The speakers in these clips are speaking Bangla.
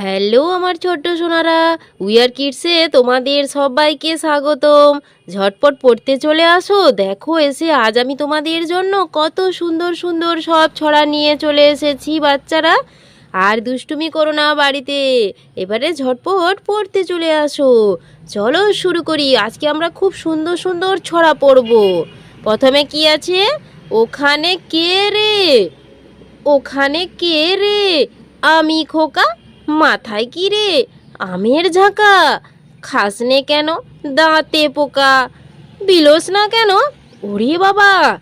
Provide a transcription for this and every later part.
হ্যালো আমার ছোট্ট সোনারা উইয়ার কিডসে তোমাদের সবাইকে স্বাগতম। ঝটপট পড়তে চলে আসো, দেখো এসে আজ আমি তোমাদের জন্য কত সুন্দর সুন্দর সব ছড়া নিয়ে চলে এসেছি বাচ্চারা। আর দুষ্টুমি করো না বাড়িতে, এবারে ঝটপট পড়তে চলে আসো। চলো শুরু করি, আজকে আমরা খুব সুন্দর সুন্দর ছড়া পড়ব। প্রথমে কি আছে? ওখানে কে রে? ওখানে কে রে? আমি খোকা? মাথায় কি রে? আমের ঝাঁকা? খাসনে কেন? দাঁতে পোকা? বিলোস না কেন? ওরে বাবা!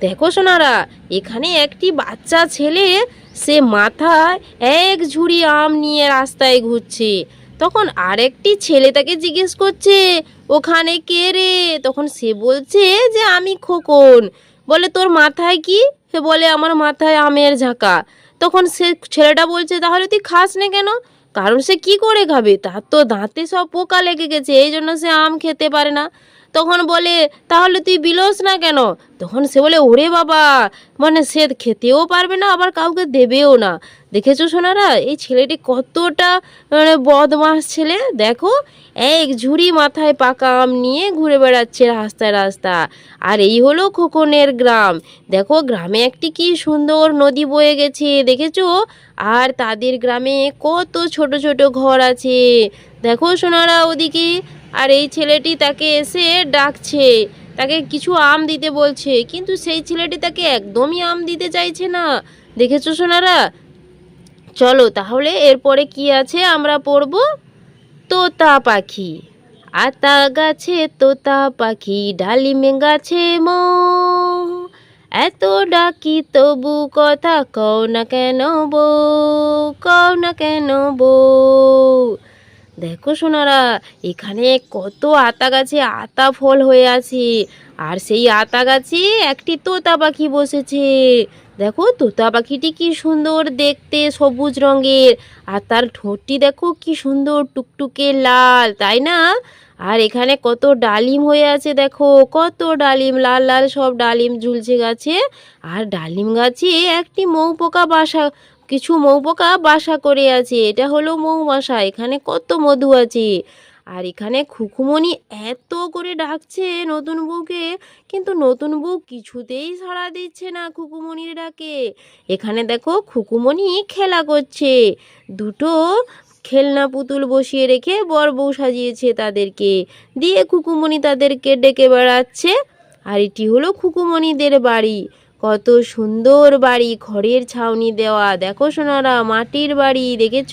দেখো সোনারা, এখানে একটি বাচ্চা ছেলে, সে মাথায় এক ঝুড়ি আম নিয়ে রাস্তায় ঘুরছে। তখন আরেকটি ছেলে তাকে জিজ্ঞেস করছে, ওখানে কে রে? তখন সে বলছে যে, আমি খোকন। বলে, তোর মাথায় কি? সে বলে, আমার মাথায় আমের ঝাঁকা। তখন সে ছেলেটা বলছে, তাহলে তুই খাস না কেন? কারণ সে কি করে খাবে? তার তো দাঁতে সব পোকা লেগে গেছে, এই জন্য সে আম খেতে পারে না। তখন বলে, তাহলে তুই বিলোস না কেন? তখন সে বলে, ওরে বাবা মানে সে খেতেও পারবে না, আবার কাউকে দেবেও না। দেখেছ সোনারা, এই ছেলেটি কতটা মানে বদমাস ছেলে, দেখো, এক ঝুড়ি মাথায় পাকা আম নিয়ে ঘুরে বেড়াচ্ছে রাস্তায় রাস্তা আর এই হলো খোকনের গ্রাম। দেখো, গ্রামে একটি কি সুন্দর নদী বয়ে গেছে, দেখেছ? আর তাদের গ্রামে কত ছোট ছোট ঘর আছে। দেখো সোনারা, ওদিকে আর এই ছেলেটি তাকে এসে ডাকছে, তাকে কিছু আম দিতে বলছে, কিন্তু সেই ছেলেটি তাকে একদমই আম দিতে চাইছে না। দেখেছ সোনারা? চলো তাহলে এরপরে কি আছে আমরা পড়ব? তোতা পাখি, আতা গাছে তোতা পাখি, ডালিমে গাছে মো। এত ডাকি তবু কথা কও না কেন বউ কও না কেন বউ দেখো সোনারা, এখানে কত আতা গাছে আতা ফল হয়ে আছে। আর সেই আতা গাছে একটি তোতা পাখি বসেছে। দেখো, তোতা পাখিটি কি সুন্দর দেখতে সবুজ রঙের। আর তার ঠোঁটটি দেখো কি সুন্দর টুকটুকে লাল, তাই না? আর এখানে কত ডালিম হয়ে আছে, দেখো। কত ডালিম, লাল লাল সব ডালিম ঝুলছে গাছে। আর ডালিম গাছে একটি মৌ পোকা বাসা কিছু মৌ পোকা বাসা করে আছে। এটা হলো মৌমাসা, এখানে কত মধু আছে। আর এখানে খুকুমণি এত করে ডাকছে নতুন বউকে, কিন্তু নতুন বউ কিছুতেই সাড়া দিচ্ছে না খুকুমণির ডাকে। এখানে দেখো খুকুমণি খেলা করছে। দুটো খেলনা পুতুল বসিয়ে রেখে বর বউ সাজিয়েছে তাদেরকে। দিয়ে খুকুমণি তাদেরকে ডেকে বেড়াচ্ছে। আর এটি হলো খুকুমণিদের বাড়ি। কত সুন্দর বাড়ি খড়ের ছাউনি দেওয়া। দেখো সোনারা মাটির বাড়ি দেখেছ?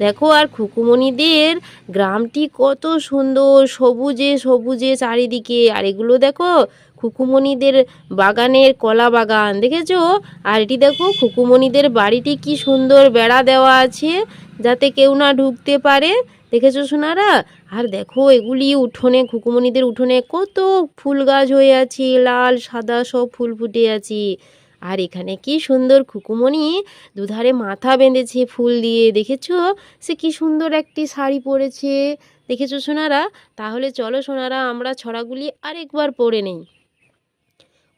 দেখো আর খুকুমণিদের গ্রামটি কত সুন্দর, সবুজে সবুজে চারিদিকে। আর এগুলো দেখো, খুকুমণিদের বাগানের কলা বাগান, দেখেছ? আর এটি দেখো, খুকুমণিদের বাড়িটি কি সুন্দর বেড়া দেওয়া আছে, যাতে কেউ না ঢুকতে পারে। দেখেছ সোনারা? আর দেখো, এগুলি উঠোনে, খুকুমণিদের উঠোনে কত ফুল গাছ হয়ে আছে, লাল, সাদা সব ফুল ফুটে আছে। আর এখানে কি সুন্দর খুকুমণি দুধারে মাথা বেঁধেছে ফুল দিয়ে, দেখেছ? সে কি সুন্দর একটি শাড়ি পরেছে। দেখেছ সোনারা? তাহলে চলো সোনারা, আমরা ছড়াগুলি আরেকবার পরে নেই।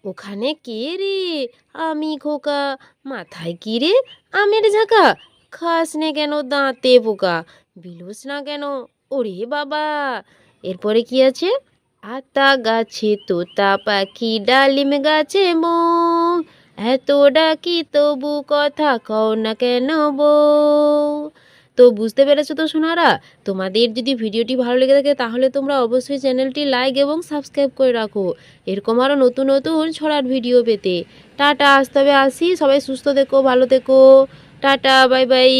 ওখানে কে রে? আমি খোকা। মাথায় কি রে? আমের ঝাঁকা। খাস নে কেন দাঁতে পোকা? বিলোস না কেন? ওরে বাবা। এরপরে কি আছে? আতা গাছে তোতা পাখি, ডালিম গাছে মো। এত ডাকি তবু কথা কও না কেন বউ? তো বুঝতে পেরেছ তো সোনারা? তোমাদের যদি ভিডিওটি ভালো লেগে থাকে তাহলে তোমরা অবশ্যই চ্যানেলটি লাইক এবং সাবস্ক্রাইব করে রাখো। এরকম আরও নতুন নতুন ছড়ার ভিডিও পেতে। টাটা আসতে হবে আসি। সবাই সুস্থ দেখো ভালো দেখো টাটা, বাই বাই।